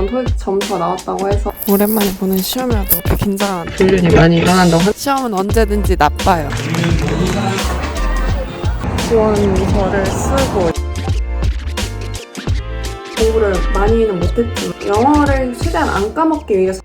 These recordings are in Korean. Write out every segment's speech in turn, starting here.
기다렸던 토익 점수가 나왔다고 해서 오랜만에 보는 시험이라도 긴장한 불륜이 많이 일어난다고 하- 시험은 언제든지 나빠요. 지원서를 쓰고 공부를 많이는 못했지만 영어를 최대한 안 까먹기 위해서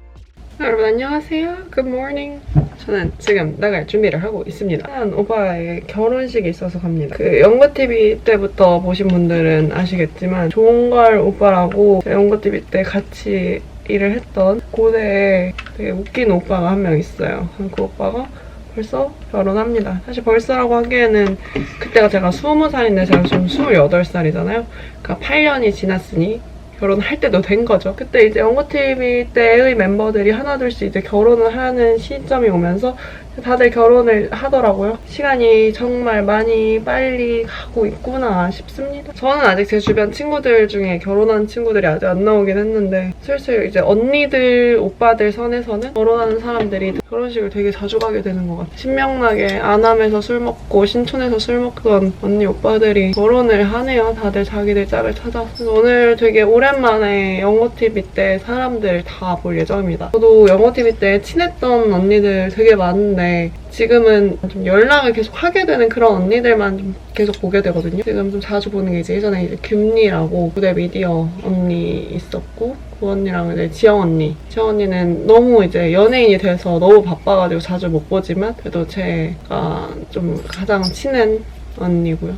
여러분 안녕하세요. Good morning. 저는 지금 나갈 준비를 하고 있습니다. 한 오빠의 결혼식이 있어서 갑니다. 그 연고TV 때부터 보신 분들은 아시겠지만 좋은걸 오빠라고 연고TV 때 같이 일을 했던 고대에 되게 웃긴 오빠가 한 명 있어요. 그 오빠가 벌써 결혼합니다. 사실 벌써라고 하기에는 그때가 제가 20살인데 제가 지금 28살이잖아요. 그러니까 8년이 지났으니 결혼할 때도 된 거죠. 그때 이제 연고TV 때의 멤버들이 하나둘씩 이제 결혼을 하는 시점이 오면서 다들 결혼을 하더라고요. 시간이 정말 많이 빨리 가고 있구나 싶습니다. 저는 아직 제 주변 친구들 중에 결혼한 친구들이 아직 안 나오긴 했는데 슬슬 이제 언니들, 오빠들 선에서는 결혼하는 사람들이 결혼식을 되게 자주 가게 되는 것 같아요. 신명나게 안암에서 술 먹고 신촌에서 술 먹던 언니, 오빠들이 결혼을 하네요. 다들 자기들 짝을 찾아서. 오늘 되게 오 랜만에 영어TV 때 사람들 다 볼 예정입니다. 저도 영어TV 때 친했던 언니들 되게 많은데 지금은 좀 연락을 계속 하게 되는 그런 언니들만 좀 계속 보게 되거든요. 지금 좀 자주 보는 게 이제 예전에 이제 균리라고 무대 미디어 언니 있었고 그 언니랑 이제 지영 언니. 지영 언니는 너무 이제 연예인이 돼서 너무 바빠가지고 자주 못 보지만 그래도 제가 좀 가장 친한 언니고요.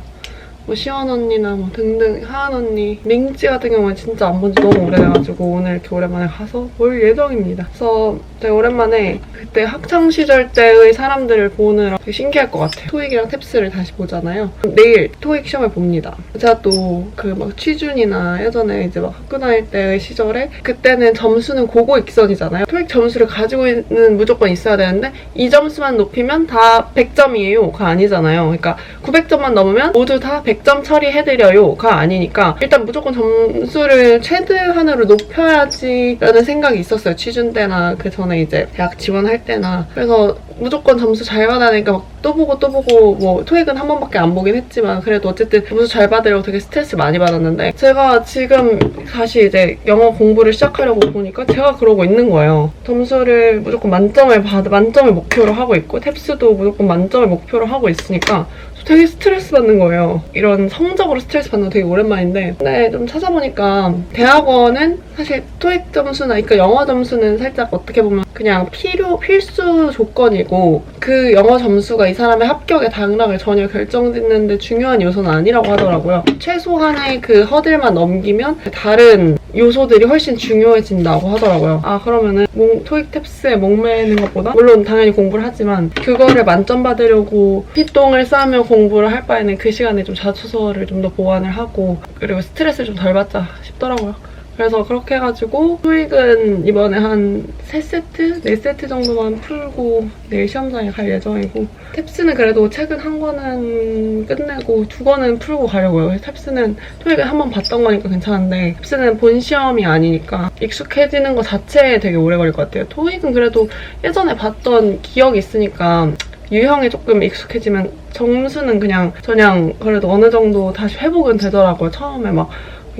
뭐 시원 언니나 뭐 등등 하은 언니, 링찌 같은 경우는 진짜 안 본 지 너무 오래돼가지고 오늘 이렇게 오랜만에 가서 볼 예정입니다. 그래서 되게 오랜만에 그때 학창 시절 때의 사람들을 보느라 되게 신기할 것 같아요. 토익이랑 탭스를 다시 보잖아요. 내일 토익 시험을 봅니다. 제가 또 그 막 취준이나 예전에 이제 막 학교 다닐 때의 시절에 그때는 점수는 고고 익선이잖아요. 토익 점수를 가지고 있는 무조건 있어야 되는데 이 점수만 높이면 다 100점이에요가 아니잖아요. 그러니까 900점만 넘으면 모두 다 100점 처리해드려요가 아니니까 일단 무조건 점수를 최대한으로 높여야지라는 생각이 있었어요. 취준 때나 그 전에 이제 대학 지원할 때나 그래서 무조건 점수 잘 받아내니까 막 또 보고 또 보고 뭐 토익은 한 번밖에 안 보긴 했지만 그래도 어쨌든 점수 잘 받으려고 되게 스트레스 많이 받았는데 제가 지금 다시 이제 영어 공부를 시작하려고 보니까 제가 그러고 있는 거예요. 점수를 무조건 만점을 받 만점을 목표로 하고 있고 탭스도 무조건 만점을 목표로 하고 있으니까 되게 스트레스 받는 거예요. 이런 성적으로 스트레스 받는 거 되게 오랜만인데 근데 좀 찾아보니까 대학원은 사실 토익 점수나 그러니까 영어 점수는 살짝 어떻게 보면 그냥 필요 필수 조건이고 그 영어 점수가 이 사람의 합격의 당락을 전혀 결정짓는데 중요한 요소는 아니라고 하더라고요. 최소한의 그 허들만 넘기면 다른 요소들이 훨씬 중요해진다고 하더라고요. 아 그러면은 몽- 토익 탭스에 목매는 것보다 물론 당연히 공부를 하지만 그거를 만점 받으려고 피똥을 싸며 공부를 할 바에는 그 시간에 좀 자소서를 좀 더 보완을 하고 그리고 스트레스를 좀 덜 받자 싶더라고요. 그래서 그렇게 해가지고 토익은 이번에 한 3세트? 4세트 정도만 풀고 내일 시험장에 갈 예정이고 탭스는 그래도 최근 한 권은 끝내고 두 권은 풀고 가려고요. 탭스는 토익을 한 번 봤던 거니까 괜찮은데 탭스는 본 시험이 아니니까 익숙해지는 것 자체에 되게 오래 걸릴 것 같아요. 토익은 그래도 예전에 봤던 기억이 있으니까 유형에 조금 익숙해지면 점수는 그냥 그냥 그래도 어느 정도 다시 회복은 되더라고요. 처음에 막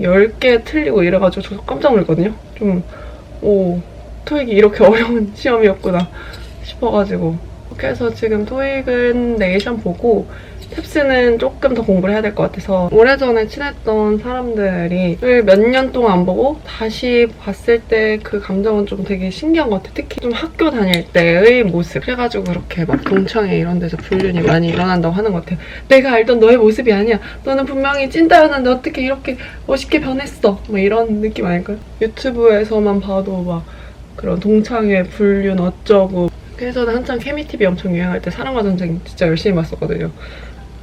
10개 틀리고 이래가지고 저 깜짝 놀랐거든요. 좀, 오, 토익이 이렇게 어려운 시험이었구나 싶어가지고. 그렇게 해서 지금 토익은 시험 보고 탭스는 조금 더 공부를 해야 될 것 같아서 오래전에 친했던 사람들이 몇 년 동안 안 보고 다시 봤을 때 그 감정은 좀 되게 신기한 것 같아요. 특히 좀 학교 다닐 때의 모습. 그래가지고 그렇게 막 동창회 이런 데서 불륜이 많이 일어난다고 하는 것 같아요. 내가 알던 너의 모습이 아니야. 너는 분명히 찐따였는데 어떻게 이렇게 멋있게 변했어. 뭐 이런 느낌 아닐까요? 유튜브에서만 봐도 막 그런 동창회 불륜 어쩌고 그래서 한창 케미TV 엄청 유행할 때 사랑과 전쟁 진짜 열심히 봤었거든요.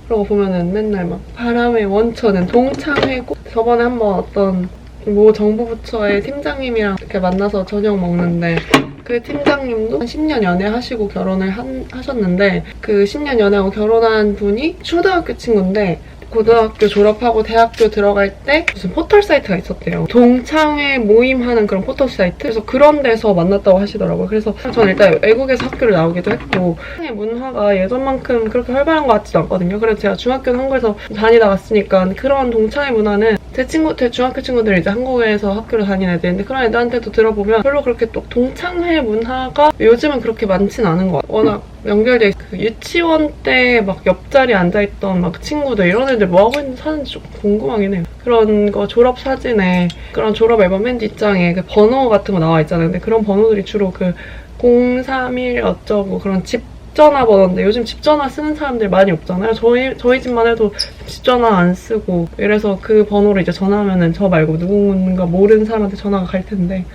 거 보면은 맨날 막 바람의 원천은 동창회고 저번에 한번 어떤 모 정부 부처의 팀장님이랑 이렇게 만나서 저녁 먹는데 그 팀장님도 한 10년 연애하시고 결혼을 한- 하셨는데 그 10년 연애하고 결혼한 분이 초등학교 친구인데 고등학교 졸업하고 대학교 들어갈 때 무슨 포털 사이트가 있었대요. 동창회 모임하는 그런 포털 사이트? 그래서 그런 데서 만났다고 하시더라고요. 그래서 저는 일단 외국에서 학교를 나오기도 했고 동창회 문화가 예전만큼 그렇게 활발한 것 같지도 않거든요. 그래서 제가 중학교는 한국에서 다니다 왔으니까 그런 동창회 문화는 제 친구, 제 중학교 친구들이 이제 한국에서 학교를 다니는 애들인데 그런 애들한테도 들어보면 별로 그렇게 또 동창회 문화가 요즘은 그렇게 많진 않은 것 같아요. 워낙 연결돼 있- 그 유치원 때 막 옆자리에 앉아있던 막 친구들 이런 애들 뭐 하고 있는 사는지 조금 궁금하긴 해요. 그런 거 졸업 사진에 그런 졸업 앨범 맨 뒷장에 그 번호 같은 거 나와 있잖아요. 근데 그런 번호들이 주로 그 031 어쩌고 그런 집 전화 번호인데 요즘 집 전화 쓰는 사람들 많이 없잖아요. 저희 저희 집만 해도 집 전화 안 쓰고 이래서 그 번호로 이제 전화하면은 저 말고 누군가 모르는 사람한테 전화가 갈 텐데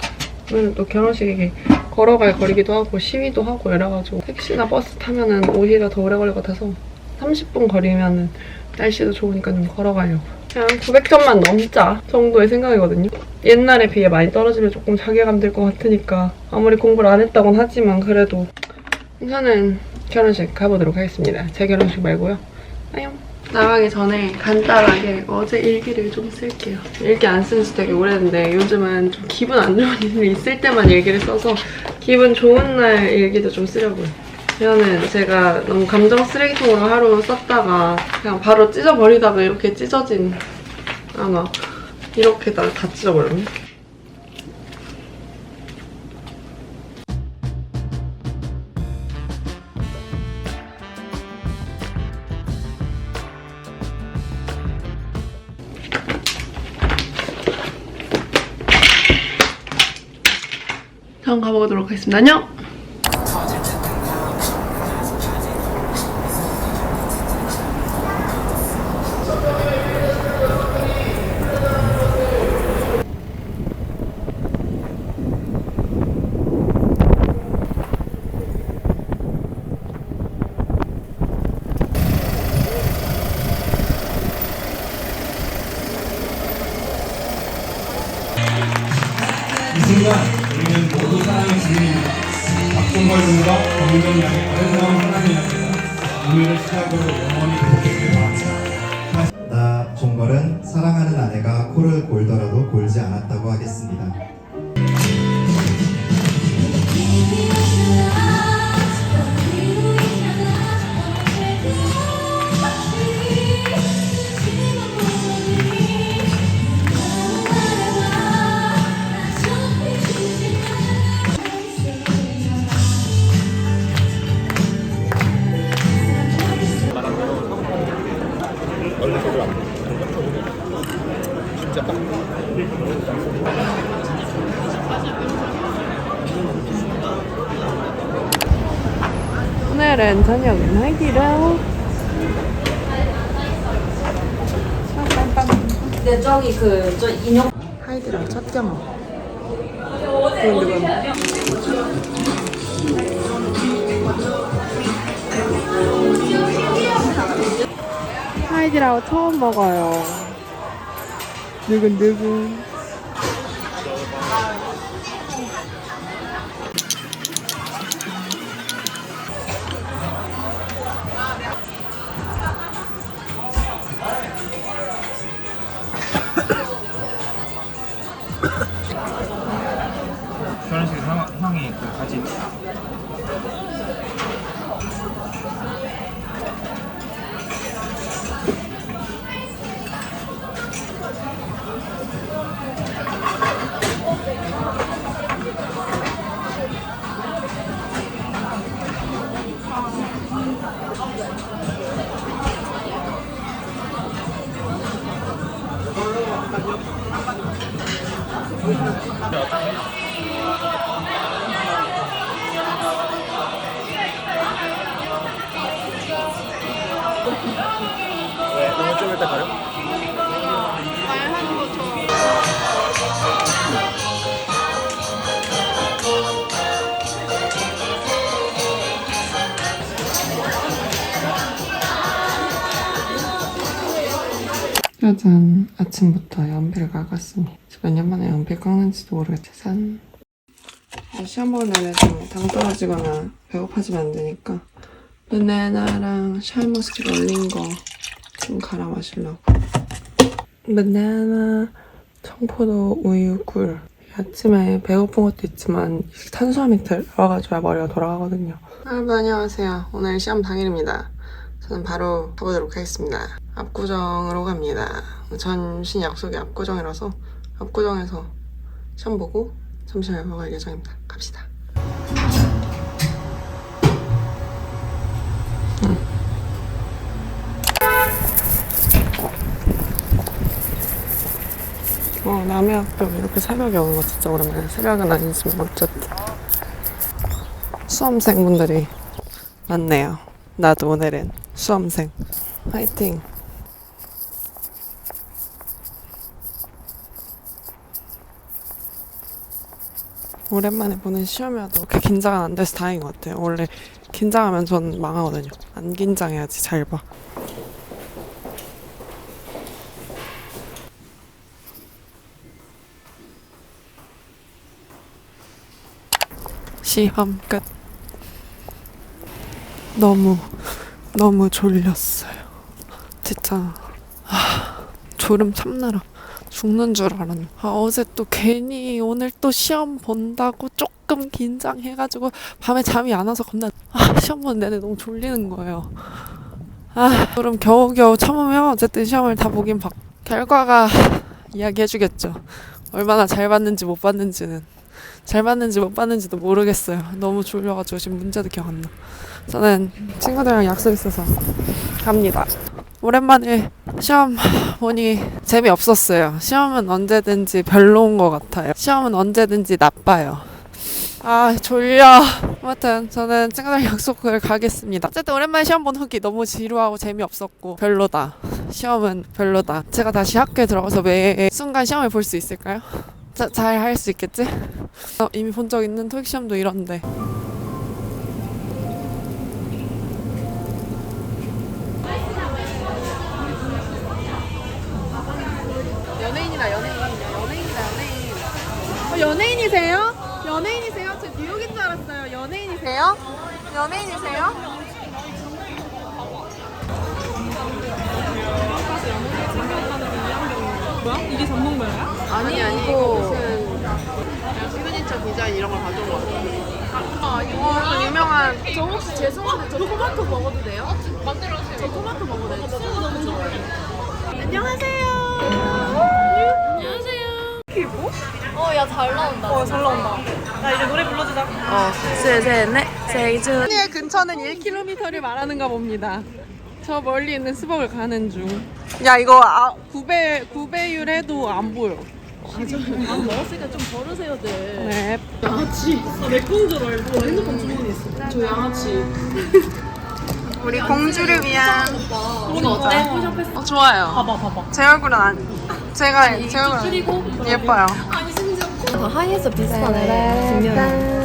오늘은 또 결혼식이 걸어갈 거리기도 하고 시위도 하고 이래가지고 택시나 버스 타면은 오히려 더 오래 걸릴 것 같아서 30분 거리면은 날씨도 좋으니까 좀 걸어가려고 그냥 900점만 넘자 정도의 생각이거든요. 옛날에 비해 많이 떨어지면 조금 자괴감 들 것 같으니까 아무리 공부를 안 했다곤 하지만 그래도 우선은 결혼식 가보도록 하겠습니다. 제 결혼식 말고요. 안녕. 나가기 전에 간단하게 어제 일기를 좀 쓸게요. 일기 안 쓴 지 되게 오래됐는데 요즘은 좀 기분 안 좋은 일이 있을 때만 일기를 써서 기분 좋은 날 일기도 좀 쓰려고요. 이거는 제가 너무 감정 쓰레기통으로 하루 썼다가 그냥 바로 찢어버리다가 이렇게 찢어진 아마 이렇게 다, 다 찢어버렸네. 다음 가보도록 하겠습니다. 안녕! 박종걸 군과 정정 양의 아름다운 사랑이랍니다. 오늘을 시작으로 영원히 행복했길 바랍니다. 나 종걸은 사랑하는 아내가 코를 골더라도 골지 않았다고 하겠습니다. 오늘은 저녁은 하이디라오. 근데 저기 그 저 인형 하이디라오 첫 경험. 하이디라오 처음 먹어요. 누군 누군? 짜잔 아침부터 연필을 깎았으니 몇년 만에 연필 깎는지도 모르겠지만 시험 보는 날에 좀당 떨어지거나 배고파지면 안 되니까. 바나나랑 샤인머스켓 얼린 거 좀 갈아 마시려고. 바나나 청포도 우유 꿀 아침에 배고픈 것도 있지만 탄수화물이 들어가줘야 머리가 돌아가거든요. 여러분 안녕하세요. 오늘 시험 당일입니다 저는 바로 가보도록 하겠습니다. 압구정으로 갑니다. 전신 약속이 압구정이라서 압구정에서 시험 보고 점심을 먹을 예정입니다. 갑시다. 어, 남해학교 이렇게 새벽에 오는 거 진짜 오랜만이야. 새벽은 아니지만 어쨌든. 수험생분들이 많네요. 나도 오늘은 수험생. 화이팅! 오랜만에 보는 시험이어도 그렇게 긴장은 안 돼서 다행인 것 같아요. 원래 긴장하면 전 망하거든요. 안 긴장해야지 잘 봐. 시험 끝. 너무 너무 졸렸어요. 진짜 아, 졸음 참느라 죽는 줄 알았네. 아, 어제 또 괜히 오늘 또 시험 본다고 조금 긴장해가지고 밤에 잠이 안 와서 겁나 아, 시험 보는 내내 너무 졸리는 거예요. 아, 그럼 겨우겨우 참으면 어쨌든 시험을 다 보긴 봤. 결과가 이야기해주겠죠. 얼마나 잘 봤는지 못 봤는지는 잘 봤는지 못 봤는지도 모르겠어요. 너무 졸려가지고 지금 문제도 기억 안 나. 저는 친구들이랑 약속 있어서 갑니다. 오랜만에 시험 보니 재미없었어요. 시험은 언제든지 별로인 것 같아요. 시험은 언제든지 나빠요. 아 졸려. 아무튼 저는 친구들 약속을 가겠습니다. 어쨌든 오랜만에 시험 본 후기 너무 지루하고 재미없었고 별로다. 시험은 별로다. 제가 다시 학교에 들어가서 매 순간 시험을 볼 수 있을까요? 잘 할 수 있겠지? 어, 이미 본 적 있는 토익 시험도 이런데. 연예인이세요? 연예인이세요? 저 뉴욕인 줄 알았어요 연예인이세요? 연예인이세요? 뭐야? 이게 전문가야? 아니 아니 이거 무슨 시그니처 디자인 이런 걸 가져온 거 같아 아 이거 그 유명한 저 혹시 죄송한데 저 토마토 먹어도 돼요? 만들어주세요. 저 토마토 먹어도 돼요? 너무. 안녕하세요. 안녕하세요. 어, 야, 잘 나온다. 어, 잘 나온다. 나 이제 노래 불러주자. 어, 셋 셋넷 생일 축의 근처는 1km를 말하는가 봅니다. 저 멀리 있는 수박을 가는 중. 야 이거 아, 9배 9배율 해도 안 보여. 밥 먹었으니까 좀 버르세요, 들. 네. 양아치. 내건 줄 알고 핸드폰 주머니에 있어. 저 양아치. 우리 공주를 위한. 이거 어때? 어, 좋아요. 봐봐, 봐봐. 제 얼굴은 안. 제가 제 얼굴은 줄이고. 예뻐요. 다 하이에서 비슷하네. 뒷면이.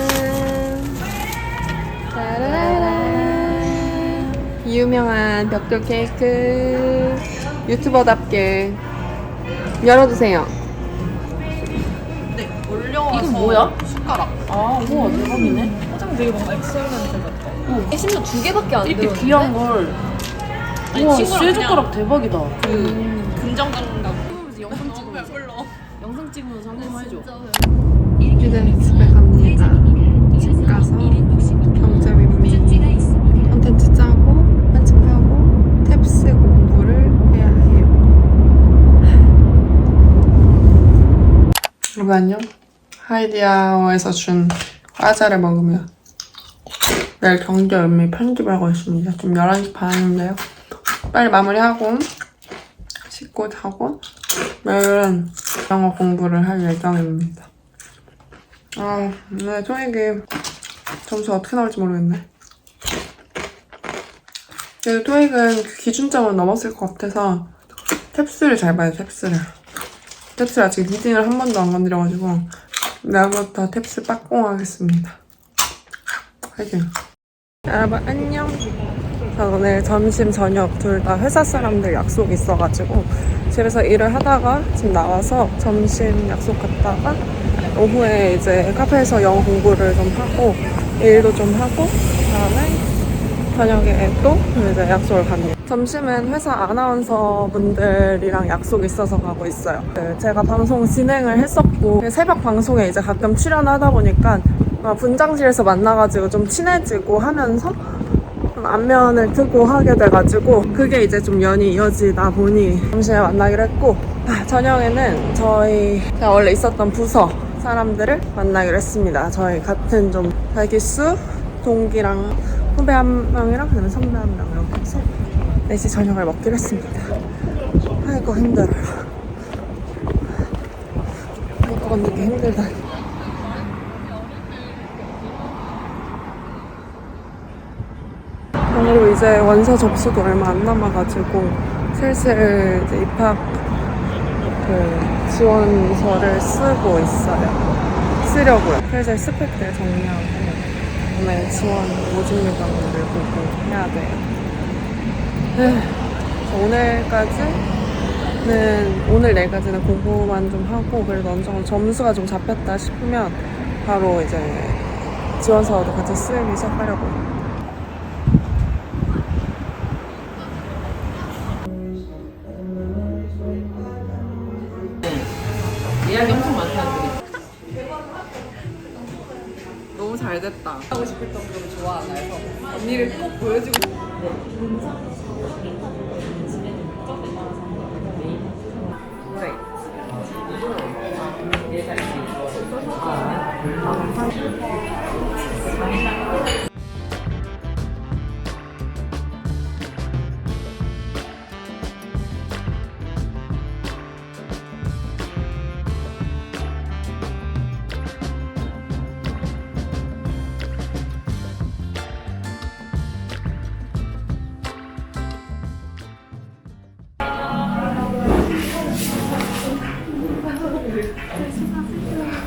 유명한 벽돌 케이크 유튜버답게 열어주세요. 이건 뭐야? 숟가락. 아, 우와, 대박이네. 화장 되게 뭔가 엑셀런트 같다. 심지어 두 개밖에 안 이렇게 들어. 귀한 걸. 우와, 쇠젓가락 대박이다. 그 금정강당. 영상 찍으면서. 영상 찍으면서 한 번만 해줘. 이제 집에 갑니다. 집 가서 경제 민미 컨텐츠 짜고 편집하고 탭스 공부를 해야 해요. 여러분 안녕. 하이디아워에서 준 과자를 먹으며 내일 경제 연미 편집을 하고 있습니다. 지금 11시 반인데요. 빨리 마무리하고 씻고 자고 내일은 영어 공부를 할 예정입니다. 아, 네, 토익이 점수 어떻게 나올지 모르겠네. 그래도 토익은 그 기준점을 넘었을 것 같아서 탭스를 잘 봐요, 탭스를. 탭스 아직 리딩을 한 번도 안 건드려가지고 내일부터 탭스 빡공 하겠습니다. 화이팅! 여러분 안녕! 저 오늘 점심 저녁 둘 다 회사 사람들 약속 있어가지고 집에서 일을 하다가 지금 나와서 점심 약속 갔다가 오후에 이제 카페에서 영어 공부를 좀 하고 일도 좀 하고 그다음에 저녁에 또 이제 약속을 갑니다. 점심은 회사 아나운서 분들이랑 약속 있어서 가고 있어요. 네, 제가 방송 진행을 했었고 새벽 방송에 이제 가끔 출연하다 보니까 아, 분장실에서 만나가지고 좀 친해지고 하면서 안면을 트고 하게 돼가지고 그게 이제 좀 연이 이어지다 보니 점심에 만나기로 했고 아, 저녁에는 저희 원래 있었던 부서 사람들을 만나기로 했습니다. 저희 같은 좀 발기수 동기랑 후배 한 명이랑 그다음에 선배 한 명 이렇게 해서 4시 저녁을 먹기로 했습니다. 아이고. 먹고 걷는 게 힘들다. 그리고 이제 원서 접수도 얼마 안 남아가지고 슬슬 이제 입학 그 지원서를 쓰고 있어요. 쓰려고요. 그래서 스펙들 정리하고 오늘 지원 모집 요강들을 보고 해야 돼요. 그래서 오늘까지는 오늘 내일까지는 공부만 좀 하고 그래도 어느 정도 점수가 좀 잡혔다 싶으면 바로 이제 지원서도 같이 쓰기 시작하려고. 하고 싶을 정도로 좋아하나 해서 언니를 꼭 보여주고 네. 对谢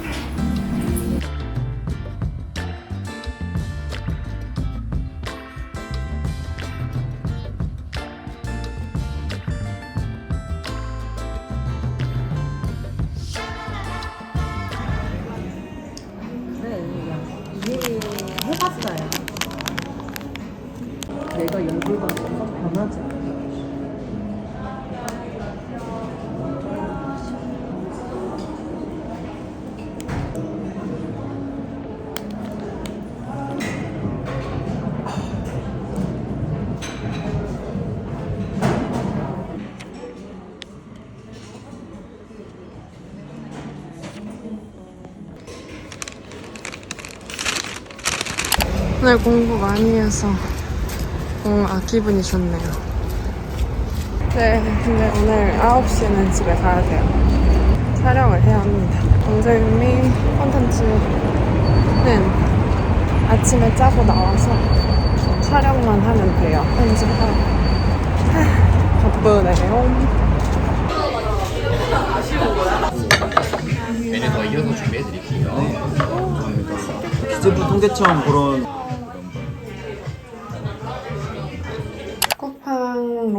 오늘 공부 많이 해서 뭔가 기분이 좋네요. 네, 근데 오늘 9시에는 집에 가야 돼요. 촬영을 해야 합니다. 정재윤미 콘텐츠는 아침에 짜고 나와서 촬영만 하면 돼요. 편집하고. 하, 바쁘네요. 메뉴 더 이어서 준비해 드릴게요. 기재부 통계청 그런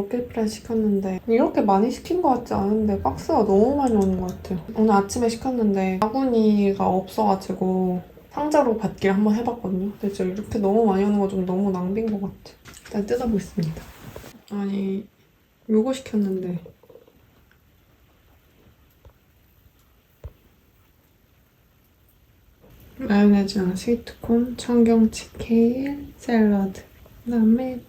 로켓프렌 시켰는데 이렇게 많이 시킨 것 같지 않은데 박스가 너무 많이 오는 것 같아요. 오늘 아침에 시켰는데 바구니가 없어가지고 상자로 받기를 한번 해봤거든요. 근데 진짜 이렇게 너무 많이 오는 거 좀 너무 낭비인 것 같아. 일단 뜯어보겠습니다. 아니 요거 시켰는데 마요네즈랑 스위트콘, 청경치킨, 샐러드 그 다음에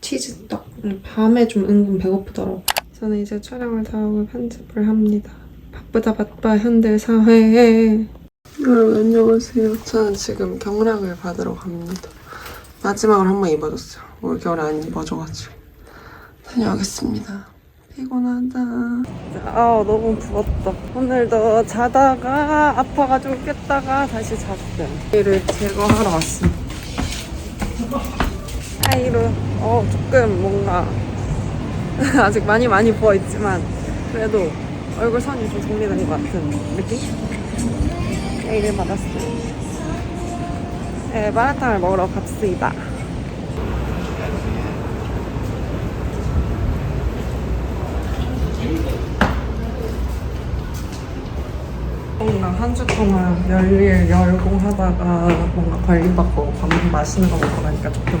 치즈떡. 밤에 좀 은근 배고프더라고. 저는 이제 촬영을 다 하고 편집을 합니다. 바쁘다 바빠 현대 사회에. 여러분 안녕하세요. 저는 지금 경락을 받으러 갑니다. 마지막으로 한 번 입어줬어요. 올 겨울에 안 입어줘가지고. 다녀오겠습니다. 피곤하다. 아 너무 부었다. 오늘도 자다가 아파가지고 깼다가 다시 잤어요. 이를 제거하러 왔습니다. 아이로 어 조금 뭔가 아직 많이 많이 부어 있지만 그래도 얼굴 선이 좀 정리된 것 같은 느낌? 메일을 받았어요. 네, 마라탕을 먹으러 갑시다. 뭔가 한 주 동안 열일 열공하다가 뭔가 관리받고 밥 맛있는 거 먹고 나니까 조금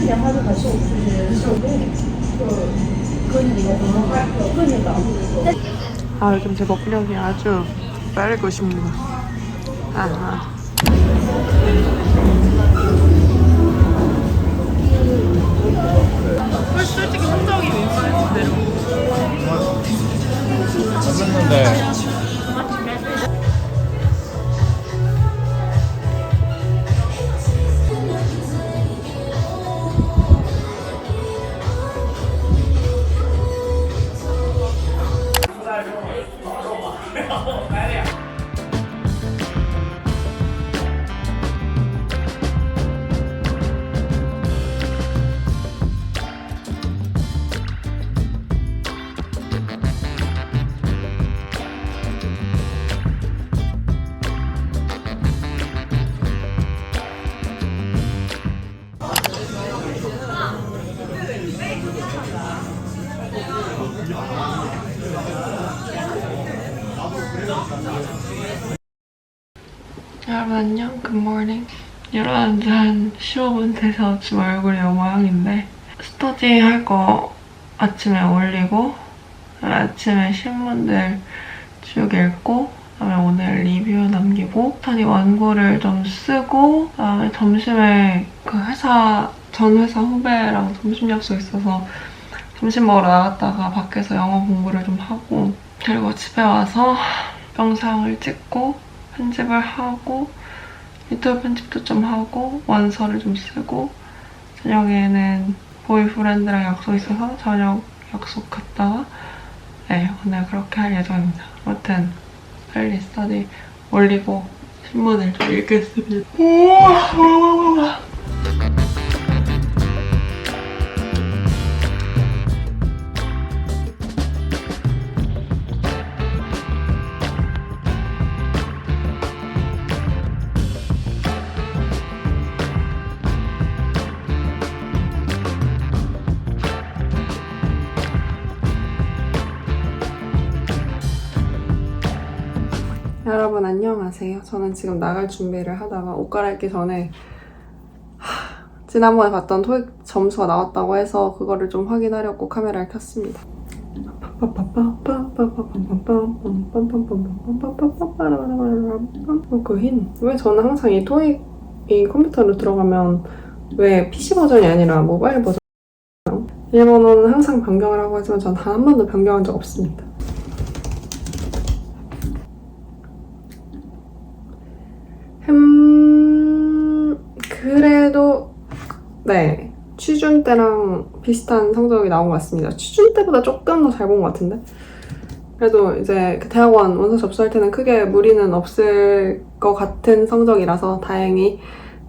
음, 너무 아, 요즘 제 먹력이 아주 빠르고 싶네요. 아, 아. 솔직히 성적이 민망했을 여러분 안녕, 굿모닝. 일어난 지한 15분 돼서 지금 얼굴이 이 모양인데 스터디 할 거 아침에 올리고 아침에 신문들 쭉 읽고 그다음에 오늘 리뷰 남기고 스터디 원고를 좀 쓰고 그다음에 점심에 그 회사 전 회사 후배랑 점심 약속 있어서 점심 먹으러 나갔다가 밖에서 영어 공부를 좀 하고 그리고 집에 와서 영상을 찍고 편집을 하고 유튜브 편집도 좀 하고 원서를 좀 쓰고 저녁에는 보이프렌드랑 약속 있어서 저녁 약속 갔다가 네 오늘 그렇게 할 예정입니다. 아무튼 빨리 스터디 올리고 신문을 좀 읽겠습니다. 저는 지금 나갈 준비를 하다가 옷 갈아입기 전에 하, 지난번에 봤던 토익 점수가 나왔다고 해서 그거를 좀 확인하려고 카메라를 켰습니다. 어, 그 흰. 왜 저는 항상 이 토익 이 컴퓨터로 들어가면 왜 PC 버전이 아니라 모바일 버전 일본어는 항상 변경을 하고 하지만 전 단 한 번도 변경한 적 없습니다. 음, 그래도, 네. 취준 때랑 비슷한 성적이 나온 것 같습니다. 취준 때보다 조금 더 잘 본 것 같은데? 그래도 이제 그 대학원 원서 접수할 때는 크게 무리는 없을 것 같은 성적이라서 다행히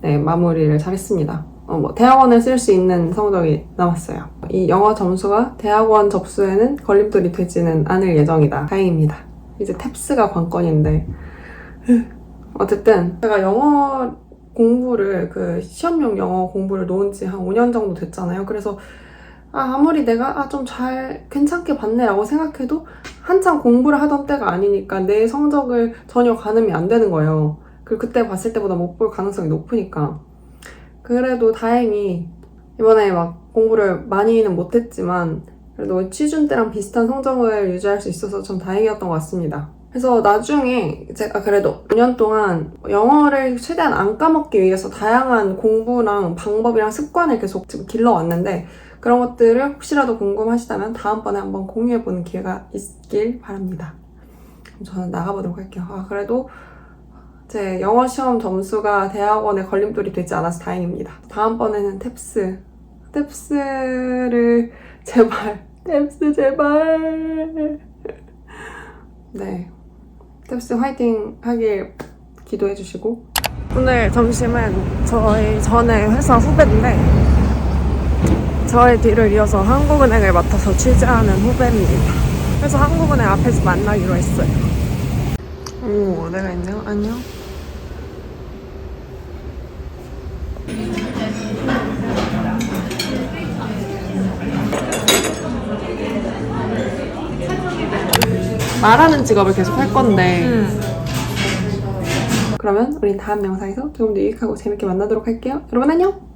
네, 마무리를 잘했습니다. 어, 뭐, 대학원에 쓸 수 있는 성적이 나왔어요. 이 영어 점수가 대학원 접수에는 걸림돌이 되지는 않을 예정이다. 다행입니다. 이제 탭스가 관건인데. 어쨌든 제가 영어 공부를 그 시험용 영어 공부를 놓은 지 한 5년 정도 됐잖아요. 그래서 아, 아무리 내가 아, 좀 잘 괜찮게 봤네라고 생각해도 한창 공부를 하던 때가 아니니까 내 성적을 전혀 가늠이 안 되는 거예요. 그리고 그때 봤을 때보다 못 볼 가능성이 높으니까. 그래도 다행히 이번에 막 공부를 많이는 못했지만 그래도 취준 때랑 비슷한 성적을 유지할 수 있어서 전 다행이었던 것 같습니다. 그래서 나중에 제가 그래도 5년 동안 영어를 최대한 안 까먹기 위해서 다양한 공부랑 방법이랑 습관을 계속 지금 길러왔는데 그런 것들을 혹시라도 궁금하시다면 다음번에 한번 공유해보는 기회가 있길 바랍니다. 저는 나가보도록 할게요. 아, 그래도 제 영어 시험 점수가 대학원에 걸림돌이 되지 않아서 다행입니다. 다음번에는 탭스, 탭스를 제발, 탭스 제발. 네. 탭스 화이팅 하길 기도해 주시고 오늘 점심은 저희 전에 회사 후배인데 저의 뒤를 이어서 한국은행을 맡아서 취재하는 후배입니다. 그래서 한국은행 앞에서 만나기로 했어요. 오, 내가 있네요. 안녕. 말하는 직업을 계속 할 건데 그러면 우린 다음 영상에서 조금 더 유익하고 재밌게 만나도록 할게요. 여러분 안녕!